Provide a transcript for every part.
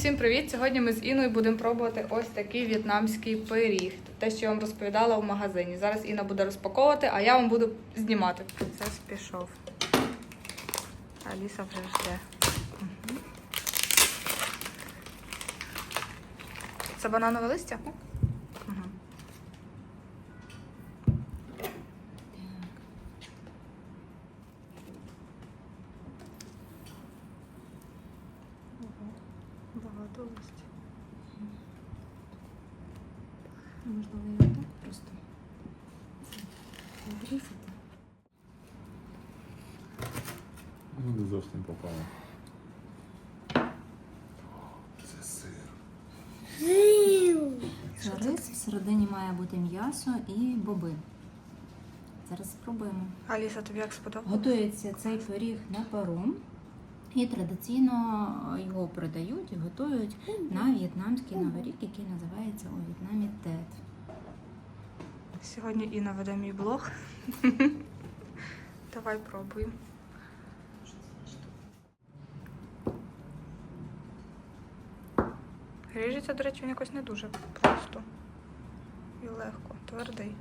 Всім привіт! Сьогодні ми з Іною будемо пробувати ось такий в'єтнамський пиріг. Те, що я вам розповідала в магазині. Зараз Інна буде розпаковувати, а я вам буду знімати. Процес пішов. Аліса вже жде. Це бананове листя? Багато листя. Можливо, його так просто обрізати. Ну, не зовсім попало. Це сир. Це рис, всередині має бути м'ясо і боби. Зараз спробуємо. Аліса, тобі як сподобалось? Готується цей пиріг на пару. І традиційно його продають і готують на в'єтнамський новий рік, який називається у В'єтнамі Тет. Сьогодні Інна веде мій блог. Давай пробуємо. Ріжеться, до речі, він якось не дуже просто і легко, твердий.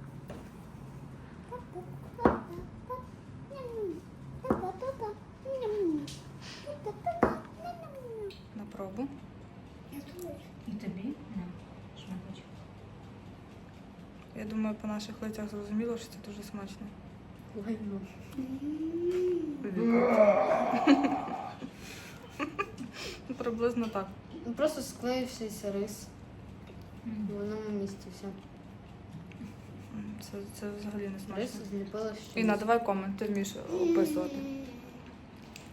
На. І тобі? На, шматочок. Я думаю, по наших лицях зрозуміло, що це дуже смачно. Приблизно так. Ну, Просто склеївся рис в одному місці. Все. Це, це взагалі не Рис смачно. зліпила ще. Інна, давай комент, ти вмієш описувати.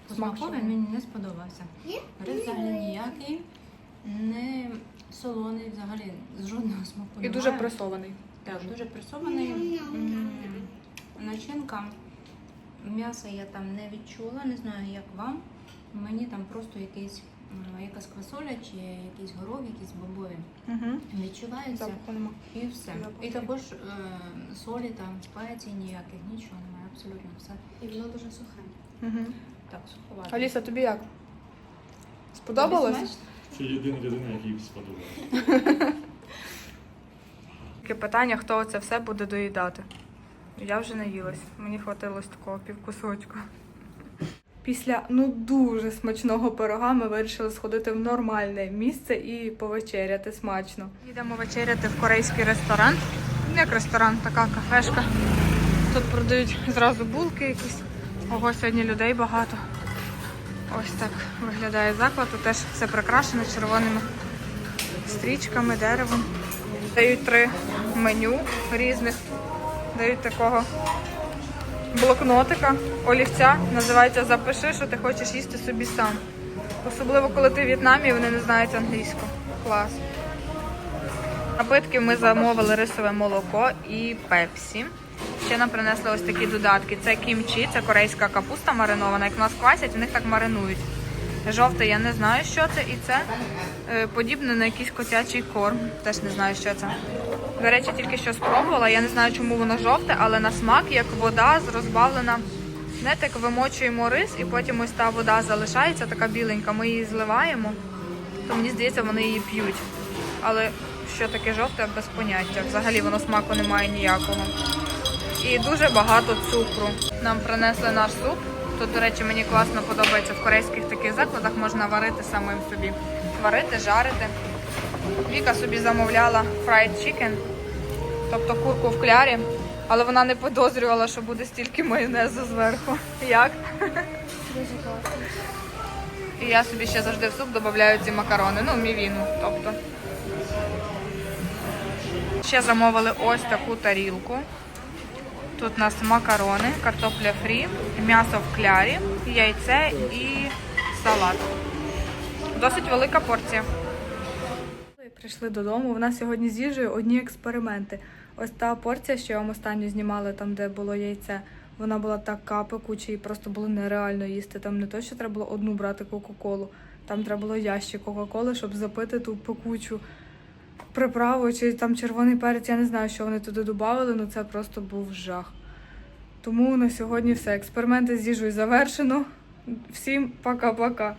По Смак смаку що? він мені не сподобався. Рис взагалі ніякий, не солоний взагалі, з жодного смаку І немає. дуже пресований. Так, дуже пресований. Начинка. М'яса я там не відчула, не знаю, як вам. Мені там просто якийсь, якась квасоля чи якийсь горох, якісь бобові Угу. відчуваються і все. І також е, солі, там, спецій ніяких, нічого немає, абсолютно все. І воно дуже сухе. Угу. Так, суховато. Аліса, тобі як? Сподобалось? Тобі смачно? Це єдина людина, якій сподобалось. Таке питання, хто це все буде доїдати. Я вже наїлась. Мені хватило такого півкусочку. Після ну дуже смачного пирога ми вирішили сходити в нормальне місце і повечеряти смачно. Їдемо вечеряти в корейський ресторан. Ну, Як ресторан, така кафешка. Тут продають зразу булки якісь. Ого, сьогодні людей багато. Ось так виглядає заклад. Тут теж все прикрашено червоними стрічками, деревом. Дають три меню різних. Дають такого блокнотика, олівця. Називається Запиши, що ти хочеш їсти собі сам. Особливо, коли ти в В'єтнамі вони не знають англійську. Клас. Напитки ми замовили рисове молоко і пепсі. Ще нам принесли ось такі додатки. Це кімчі, це корейська капуста маринована. Як в нас квасять, у них так маринують. Жовте, я не знаю, що це, і це е, подібне на якийсь котячий корм. Теж не знаю, що це. До речі, тільки що спробувала. Я не знаю, чому воно жовте, але на смак як вода розбавлена. Знаєте, як вимочуємо рис, і потім ось та вода залишається, така біленька. Ми її зливаємо, то мені здається, вони її п'ють. Але що таке жовте, без поняття. Взагалі воно смаку немає ніякого. І дуже багато цукру. Нам принесли наш суп. Тут, до речі, мені класно подобається в корейських таких закладах можна варити самим собі. Варити, жарити. Віка собі замовляла fried chicken, тобто курку в клярі, але вона не подозрювала, що буде стільки майонезу зверху. Як? Дуже класно. І я собі ще завжди в суп додаю ці макарони, ну, мівіну, тобто. Ще замовили ось таку тарілку. Тут у нас макарони, картопля фрі, м'ясо в клярі, яйце і салат. Досить велика порція. Прийшли додому. У нас сьогодні з їжею одні експерименти. Ось та порція, що я вам останню знімала, там, де було яйце, вона була така пекуча і просто було нереально їсти. Там не то, що треба було одну брати Кока-Колу, там треба було ящик Кока-Коли, щоб запити ту пекучу приправу чи там червоний перець. Я не знаю, що вони туди додали, але це просто був жах. Тому на сьогодні все. Експерименти з їжею завершено. Всім пока-пока.